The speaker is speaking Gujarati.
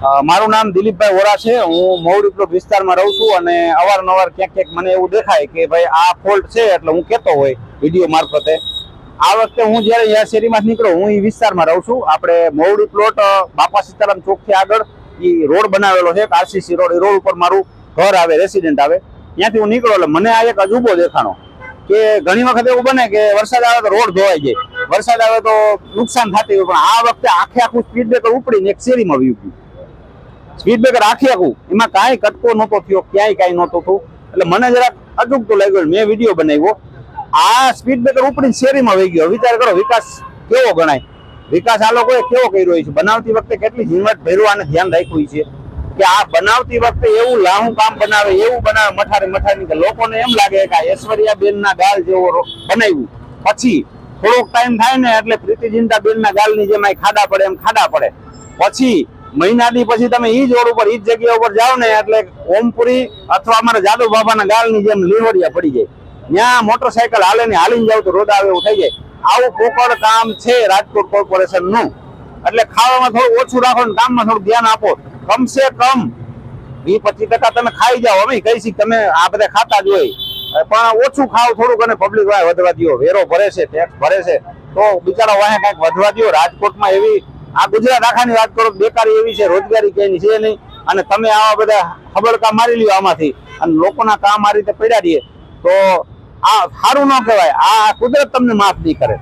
મારું નામ દિલીપભાઈ વોરા છે. હું મૌડી પ્લોટ વિસ્તારમાં રહું છું અને અવારનવાર ક્યાંક ક્યાંક મને એવું દેખાય કે ભાઈ આ ફોલ્ટ છે એટલે હું કહેતો હોય વીડિયો મારફતે. આ વખતે હું જ્યારે અહીંયા શેરીમાં નીકળું, હું એ વિસ્તારમાં રહું છું. આપણે મૌડી પ્લોટ બાપા સીતારામ ચોકથી આગળ એ રોડ બનાવેલો છે આરસીસી રોડ. એ રોડ ઉપર મારું ઘર આવે રેસિડેન્ટ આવે. ત્યાંથી હું નીકળો એટલે મને આ એક અજુબો દેખાણો કે ઘણી વખત એવું બને કે વરસાદ આવે તો રોડ ધોવાઈ જાય. વરસાદ આવે તો નુકસાન થતી હોય, પણ આ વખતે આખે આખું સ્પીડ બ્રેકર ઉપડીને એક શેરીમાં વ્યુ ગયું. સ્પીડ બ્રેકર આખી આખું એમાં કાંઈ કટકો નહોતો થયો, ક્યાંય કાંઈ નહોતું થયું. એટલે મને જરાક અજુગતું લાગ્યું મેં વીડિયો બનાવ્યો. આ સ્પીડ બ્રેકર ઉપરી શેરીમાં વહી ગયો. વિચાર કરો, વિકાસ કેવો ગણાય? વિકાસ આ લોકોએ કેવો કર્યો છે? બનાવતી વખતે કેટલી હિંમત આને ધ્યાન રાખ્યું છે? કે આ બનાવતી વખતે એવું લાહું કામ બનાવે, એવું બનાવે, મઠારી મઠારી કે લોકોને એમ લાગે કે આ ઐશ્વર્યા બેન ના ગાલ જેવો બનાવ્યું. પછી થોડોક ટાઈમ થાય ને એટલે પ્રીતિ જિંદા બેન ના ગાલની જેમ ખાડા પડે એમ ખાડા પડે. પછી મહિના દી પછી તમે ઈ જ રોડ ઉપર, ઈ જ જગ્યા ઉપર જાઓ ને, એટલે ઓમપુરી અથવા અમારા જાદુ બાબાના ગાલની જેમ લીવડિયા પડી જાય. ત્યાં મોટરસાયકલ હાલે ને હાલીને જાવ તો રોડ આવે એવું થઈ જાય. આવું પોકળ કામ છે રાજકોટ કોર્પોરેશનનું એટલે ખાવામાં થોડું ઓછું રાખો ને, કામમાં થોડું ધ્યાન આપો. કમસે કમ વીસ પચીસ ટકા તમે ખાઈ જાઓ. અમે કઈ છીએ તમે આ બધા ખાતા જ હોય. પણ ઓછું ખાવ થોડુંક અને પબ્લિક વાય વધવા દો વેરો ભરે છે ટેક્સ ભરે છે. તો બિચારા વાય કંઈક વધવા દો રાજકોટમાં એવી આ ગુજરાત આખાની વાત કરો, બેકારી એવી છે, રોજગારી ક્યાંયની છે નહીં. અને તમે આવા બધા હબડકા મારી લ્યો આમાંથી. અને લોકોના કામ આ રીતે પડ્યા દઈએ તો આ સારું ન કહેવાય, આ કુદરત તમને માફ નહીં કરે.